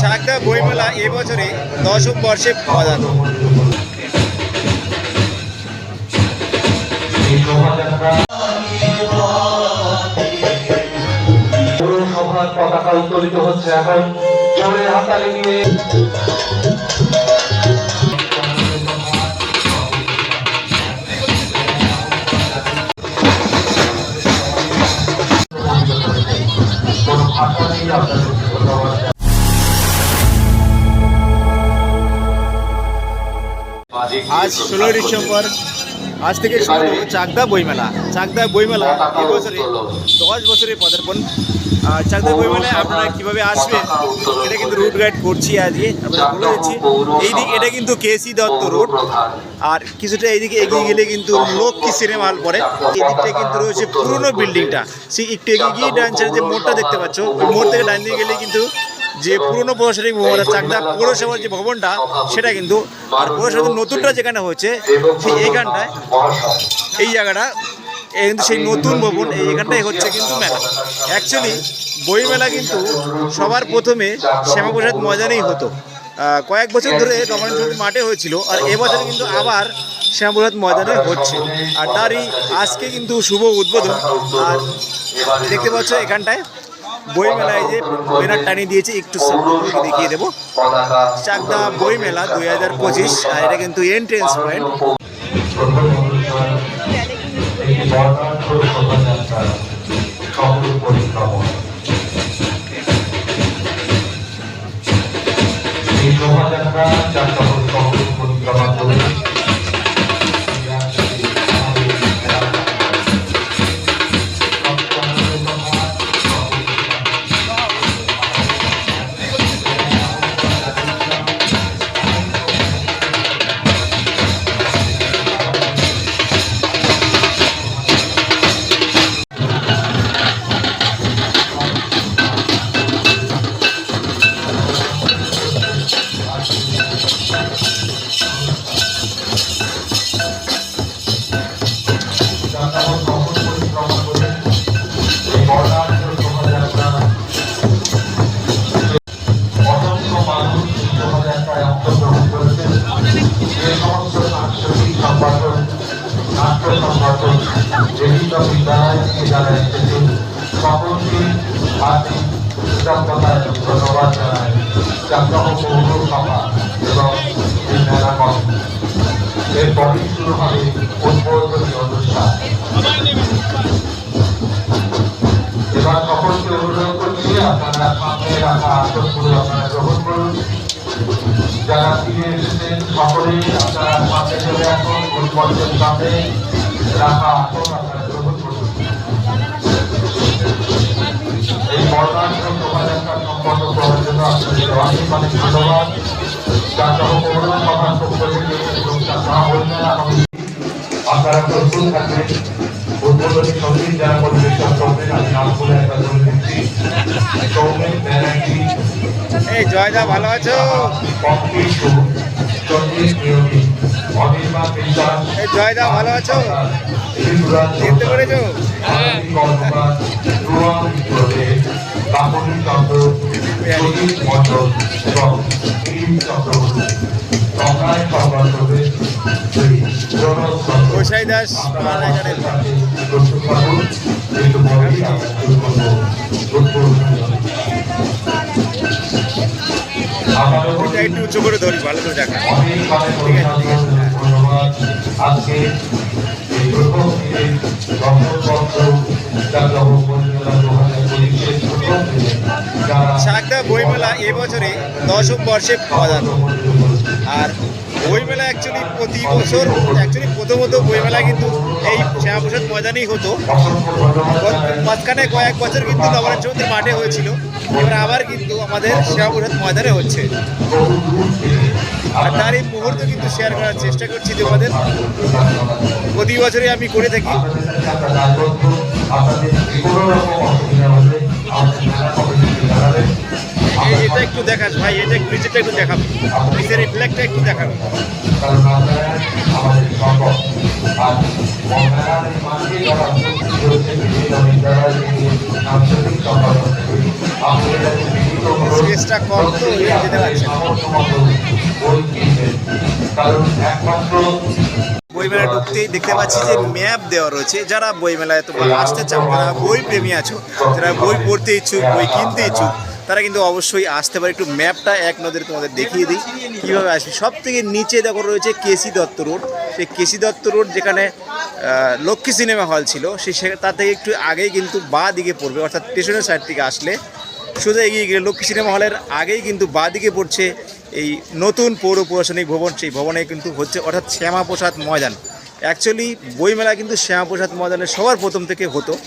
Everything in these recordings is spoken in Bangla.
চাকদা বইমেলা এবছরে দশম বর্ষে পাওয়া যাবে পতাকা উত্তোলিত হচ্ছে এখন। জোরে হাতালি দিয়ে। আজ ষোলোই ডিসেম্বর, আজ থেকে শুরু চাকদা বইমেলা। চাকদা বইমেলা এবছরে দশ বছরের পদার্পণ। চাকদা বইমেলায় আপনারা কীভাবে আসবেন, এটা কিন্তু রুট গাইড করছি আজকে আপনারা বলে দিচ্ছি। এই দিক এটা কিন্তু কেসি দত্ত রোড আর কিছুটা এইদিকে এগিয়ে গেলে কিন্তু লক্ষ্মী সিনেমা হল পড়ে। এই দিকটা কিন্তু রয়েছে পুরনো বিল্ডিংটা সেই একটু এগিয়ে গিয়ে ডান যে মোড়টা দেখতে পাচ্ছ। ওই মোড় থেকে ডান দিকে গেলে কিন্তু যে পুরনো প্রশাসনিক ভবন আছে, চাকদা পৌরসভার যে ভবনটা সেটা কিন্তু আর পৌরসভার নতুনটা যেখানে হচ্ছে সেই এইখানটায় এই জায়গাটা কিন্তু সেই নতুন ভবন এখানটাই হচ্ছে কিন্তু মেলা। অ্যাকচুয়ালি বইমেলা কিন্তু সবার প্রথমে শ্যামাপ্রসাদ ময়দানেই হতো। কয়েক বছর ধরে চৌধুরী মাঠে হয়েছিল আর এবছর কিন্তু আবার শ্যামাপ্রসাদ ময়দানে হচ্ছে। আর তারই আজকে কিন্তু শুভ উদ্বোধন আর দেখতে পাচ্ছ এখানটায় বই মেলায় যে ব্যানার টানিয়ে দিয়েছে, একটু দেখিয়ে দেবো। চাকদা বই মেলা দুই হাজার পঁচিশ, আর এটা কিন্তু এন্ট্রেন্স পয়েন্ট শোভাযাত্রা সংগঠন বিভিন্ন বিদ্যালয় এসেছেন সকলকে আমি কৃতজ্ঞতায় ধন্যবাদ জানাই চাকদহ পৌরসভা এবং এই মেলা কমিটি এরপরেই শুরু হবে উদ্বোধনী অনুষ্ঠান এবার সকলকে অনুরোধ করছি আপনারা সামনে রাখা আসনগুলো আপনারা গ্রহণ করুন যারা ফিরে এসেছেন সকলেই আপনারা চলে আসুন রাখা আসন আপনারা এই বর্ণাঢ্য শোভাযাত্রা সম্পন্ন করার জন্য আপনাদের অনেক অনেক ধন্যবাদ। চাকদহ পৌরসভার পক্ষ থেকে এবং চাকদহ আপনারা প্রস্তুত থাকবেন। উদ্বোধনী সংগীত যারা পরিবেশন করবেন আমি নাম বলে একটা ধরে দিচ্ছি সৌমিক ব্যানার্জি। এই জয়দা ভালো আছো? পম্পি সু চন্দ্রিশ জয়দা, ভালো আছো? চিনতে পেরেছ? গোসাই দাস একটু উঁচু করে ধরি, ভালো করে দেখা অনেক অনেক অভিনন্দন ধন্যবাদ আজকে এই প্রথম দিনে দর্শকপত্র জাগ্রহ পরিমেলা দু হাজার পঁচিশের প্রথম দিনে যারা বইমেলা এবছরে দশম বর্ষে পদার্থ আর বইমেলা অ্যাকচুয়ালি প্রতি বছর অ্যাকচুয়ালি প্রথমত বইমেলা কিন্তু এই শ্যামাপ্রসাদ ময়দানেই হতো। মাঝখানে কয়েক বছর কিন্তু নবরাজ চৌধুরী মাঠে হয়েছিল। এবার আবার কিন্তু আমাদের শ্যামাপ্রসাদ ময়দানে হচ্ছে। আর তার এই মুহূর্ত কিন্তু শেয়ার করার চেষ্টা করছি তোমাদের প্রতি বছরই আমি করে থাকি। এটা একটু দেখাস ভাই, এটা একটু নিচেটা একটু দেখাবো নিচের এই ফ্ল্যাগটা একটু দেখাবো আর স্পেসটা কম তো যেতে পারছে বইমেলা ঢুকতেই দেখতে পাচ্ছি যে ম্যাপ দেওয়া রয়েছে। যারা বইমেলায় তোমরা আসতে চাও যারা বই প্রেমী আছো যারা বই পড়তে ইচ্ছুক বই কিনতে ইচ্ছুক তারা কিন্তু অবশ্যই আসতে পারে। একটু ম্যাপটা এক নজরে তোমাদের দেখিয়ে দিই। কীভাবে আসবে? সব থেকে নিচে দেখো রয়েছে কেসি দত্ত রোড। সেই কেসি দত্ত রোড যেখানে লক্ষ্মী সিনেমা হল ছিল সে- তার থেকে একটু আগেই কিন্তু বা দিকে পড়বে, অর্থাৎ স্টেশনের সাইড থেকে আসলে। সোজা এগিয়ে গেলে লক্ষ্মী সিনেমা হলের আগেই কিন্তু বাদিকে পড়ছে এই নতুন পৌর প্রশাসনিক ভবন। সেই ভবনে কিন্তু হচ্ছে, অর্থাৎ শ্যামাপ্রসাদ ময়দান। অ্যাকচুয়ালি বইমেলা কিন্তু শ্যামাপ্রসাদ ময়দানে সবার প্রথম থেকে হতো।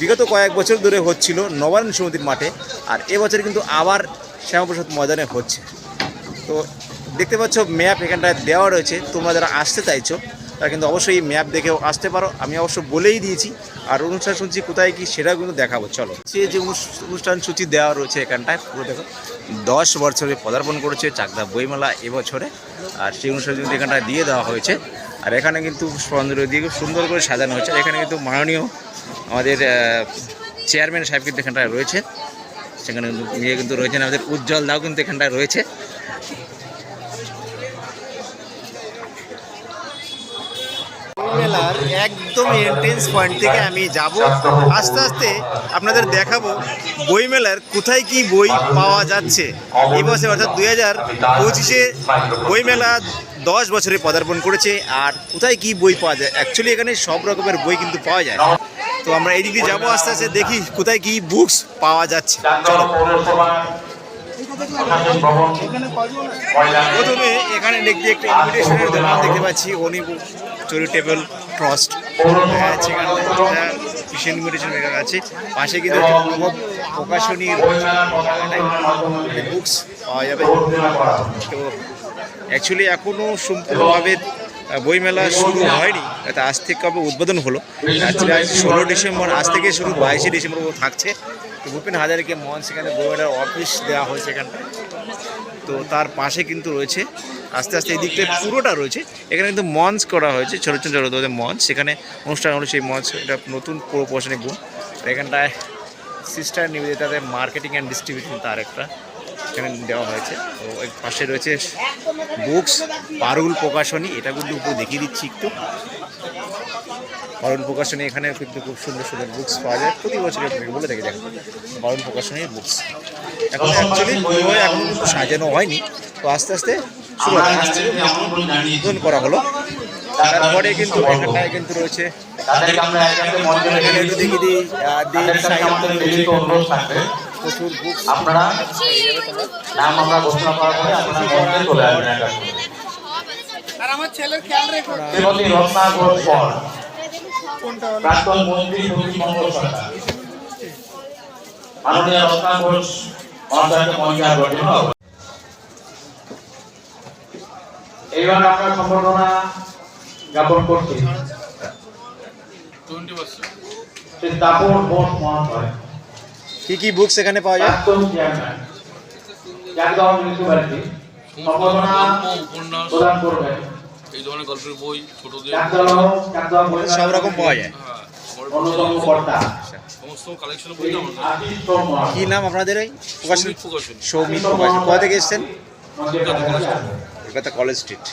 বিগত কয়েক বছর ধরে হচ্ছিল নবায়ন সমিতির মাঠে, আর এবছর কিন্তু আবার শ্যামাপ্রসাদ ময়দানে হচ্ছে। তো দেখতে পাচ্ছ, ম্যাপ এখানটায় দেওয়া রয়েছে। তোমরা যারা আসতে চাইছো, তারা কিন্তু অবশ্যই এই ম্যাপ দেখেও আসতে পারো। আমি অবশ্য বলেই দিয়েছি, আর অনুষ্ঠান সূচি কোথায় কি সেটাও কিন্তু দেখাবো। চলো। সে যে অনুষ- অনুষ্ঠান সূচি দেওয়া রয়েছে এখানটায়, পুরো দেখো। দশ বছরে পদার্পণ করেছে চাকদা বইমেলা এবছরে, আর সেই অনুষ্ঠান সূচি এখানটায় দিয়ে দেওয়া হয়েছে। আর এখানে কিন্তু সৌন্দর্য দিয়ে খুব সুন্দর করে সাজানো হয়েছে। এখানে কিন্তু মাননীয় আমাদের চেয়ারম্যান সাহেব কিন্তু এখানটায় রয়েছে। সেখানে কিন্তু নিয়ে কিন্তু রয়েছেন, আমাদের উজ্জ্বল দাও কিন্তু এখানটায় রয়েছে। একদম এন্ট্রেন্স পয়েন্ট থেকে আমি যাব। আস্তে আস্তে আপনাদের দেখাবো বইমেলার কোথায় কি বই পাওয়া যাচ্ছে। এই বছর, অর্থাৎ দুই হাজার পঁচিশে বইমেলা দশ বছরে পদার্পণ করেছে, আর কোথায় কি বই পাওয়া যায়? অ্যাকচুয়ালি এখানে সব রকমের বই কিন্তু পাওয়া যায়। তো আমরা এই দিক দিয়ে যাব আস্তে আস্তে, দেখি কোথায় কি বুকস পাওয়া যাচ্ছে। চলো। প্রথমে এখানে দেখতে একটা ইনভিটেশনের দোকান দেখতে পাচ্ছি অনিবু চ্যারিটেবল ট্রাস্ট সেখানে ইনভিটেশন লেখা আছে। পাশে কিন্তু প্রভাব প্রকাশনীর বুকস পাওয়া যাবে। অ্যাকচুয়ালি এখনও সম্পূর্ণভাবে বইমেলা শুরু হয়নি। এটা আজ থেকে কবে উদ্বোধন হলো। ষোলো ডিসেম্বর, আজ থেকে শুরু, বাইশে ডিসেম্বর থাকছে। তো ভূপেন হাজারিকে মঞ্চ সেখানে বইমেলার অফিস দেওয়া হয়েছে এখানটায় তো তার পাশে কিন্তু রয়েছে, আস্তে আস্তে এই দিকটা পুরোটা রয়েছে। এখানে কিন্তু মঞ্চ করা হয়েছে ছোটো ছোটো ছোটো মঞ্চ। সেখানে অনুষ্ঠান হলো সেই মঞ্চ, এটা নতুন পুরো প্রশাসনিক গুণ এখানটায় সিস্টার নিবেদিতাদের মার্কেটিং অ্যান্ড ডিস্ট্রিবিউশন তার একটা। এখানে দেওয়া হয়েছে। তো এর পাশে রয়েছে বুকস পারুল প্রকাশনী এটা কিন্তু উপরে দেখিয়ে দিচ্ছি একটু। পারুল প্রকাশনী এখানে কিন্তু খুব সুন্দর সুন্দর বুকস পাওয়া যায়। প্রতি বছর আপনাকে বলে থাকি দেখেন পারুল প্রকাশনীর বুকস এখন অ্যাকচুয়ালি বই এখনও কিন্তু সাজানো হয়নি। তো আস্তে আস্তে শুরু করা হলো। তারপরে কিন্তু এখানটায় কিন্তু রয়েছে। তাদেরকে আমরা এখানে দেখিয়ে দিই অনুরোধ থাকবে। আপনারা নাম আমরা ঘোষণা করার পরে আপনারা মঞ্চে চলে আসবেন একান্তে। আর আমার ছেলের খেয়াল রেখো। শ্রীমতী রত্না ঘোষ পর প্রাক্তন মন্ত্রী পশ্চিমবঙ্গ সরকার। মাননীয় রত্না ঘোষ মহাশয়কে মঞ্চে আগ্রহী এইবার আমরা সম্বর্ধনা জ্ঞাপন করছি। শ্রী ঘোষ মহাশয়। কি কি বুকস এখানে পাওয়া যায়? এই ধরনের গল্পের বই ছোটদের সব রকম পাওয়া যায়? হ্যাঁ মহাশয়। কি নাম আপনাদের এই প্রকাশনী? সৌমিক প্রকাশনী। কোথা থেকে এসেছেন? মঞ্চের কাছাকাছি আসবেন। Kolkata College Street.